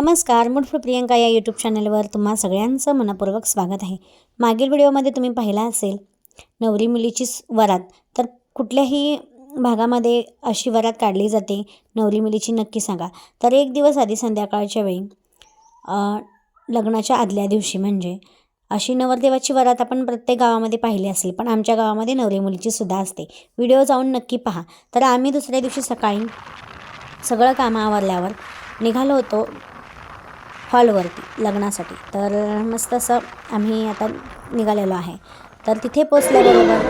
नमस्कार मुठफुल प्रियंका या यूट्यूब चॅनलवर तुम्हा सगळ्यांचं मनपूर्वक स्वागत आहे. मागील व्हिडिओमध्ये तुम्ही पाहिला असेल नवरी मुलीची वरात. तर कुठल्याही भागामध्ये अशी वरात काढली जाते नवरी मुलीची नक्की सांगा. तर एक दिवस आधी संध्याकाळच्या वेळी लग्नाच्या आदल्या दिवशी म्हणजे अशी नवरदेवाची वरात आपण प्रत्येक गावामध्ये पाहिली असेल पण आमच्या गावामध्ये नवरी मुलीची सुद्धा असते. व्हिडिओ जाऊन नक्की पहा. तर आम्ही दुसऱ्या दिवशी सकाळी सगळं कामं आवरल्यावर निघालो होतो. हॉलवरती लग्नासाठी. तर मस्त असं आम्ही आता निघालेलो आहे. तर तिथे पोचल्याबरोबर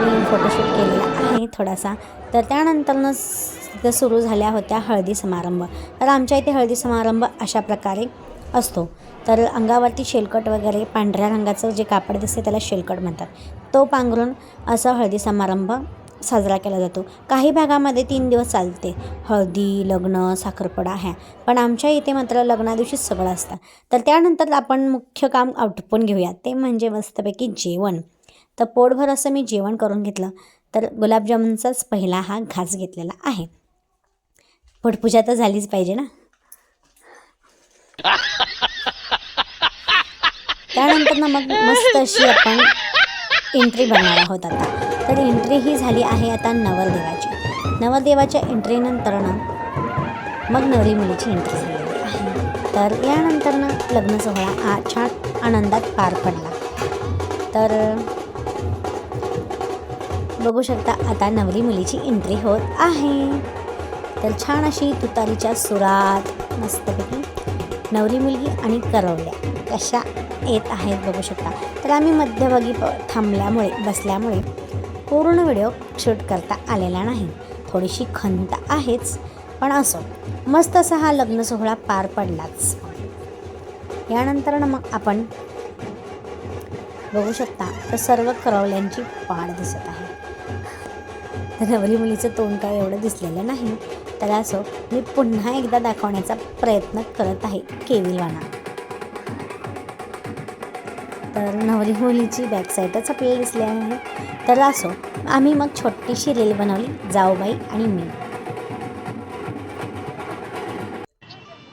मी फोटोशूट केलेला आहे थोडासा. तर त्यानंतरनंच तिथं सुरू झाल्या होत्या हळदी समारंभ. तर आमच्या इथे हळदी समारंभ अशा प्रकारे असतो. तर अंगावरती शेलकट वगैरे पांढऱ्या रंगाचं जे कापड दिसते त्याला शेलकट म्हणतात. तो पांघरून असा हळदी समारंभ साजरा केला जातो. काही भागामध्ये तीन दिवस चालते. हळदी लग्न साखरपडा ह्या. पण आमच्या इथे मात्र लग्ना दिवशीच सगळं असतं. तर त्यानंतर आपण मुख्य काम आटोपून घेऊया ते म्हणजे मस्तपैकी जेवण. तर पोटभर असं मी जेवण करून घेतलं. तर गुलाबजामुनचाच पहिला हा घास घेतलेला आहे. पोटपूजा तर झालीच पाहिजे ना? त्यानंतर ना मग मस्त अशी आपण एंट्री बनणार आहोत आता. तर एंट्री ही झाली आहे आता नवरदेवाची नवरदेवाच्या एंट्रीनंतरनं मग नवरी मुलीची एंट्री झालेली आहे. तर यानंतरनं लग्न सोहळा आ छान आनंदात पार पडला. तर बघू शकता आता नवरी मुलीची एंट्री होत आहे. तर छान अशी तुतारीच्या सुरात मस्तपैकी नवरी मुलगी आणि करवल्या कशा येत आहेत बघू शकता. तर आम्ही मध्यभागी प थांबल्यामुळे बसल्यामुळे पूर्ण व्हिडिओ शूट करता आलेला नाही. थोडीशी खंत आहेच पण असो मस्त असा हा लग्न सोहळा पार पडलाच. यानंतर ना मग आपण बघू शकता तर सर्व करवल्यांची पाड दिसत आहे. तर नवरी मुलीचं तोंड काय एवढं दिसलेलं नाही तर असो मी पुन्हा एकदा दाखवण्याचा प्रयत्न करत आहे केविलवाना तर नवरी मुलीची बॅक साईडच आपल्याला दिसली आहे. तर असो आम्ही मग छोटीशी रील बनवली जाऊबाई आणि मी.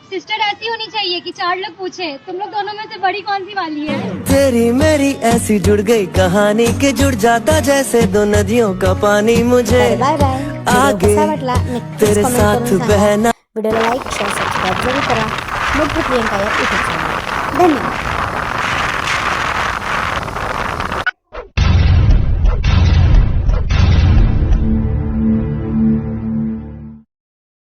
सिस्टर ऐसी होनी चाहिए कि चार लोग पूछे तुम लोग दोनों में से बड़ी कौन सी वाली है? तेरी मेरी ऐसी जुड़ गई कहानी के जुड़ जाता जैसे दो नदियों का पानी मुझे। आगे तेरे साथ बहना। व्हिडिओला लाईक शेअर सबस्क्राईब जरूर करा. प्रियंका या धन्यवाद.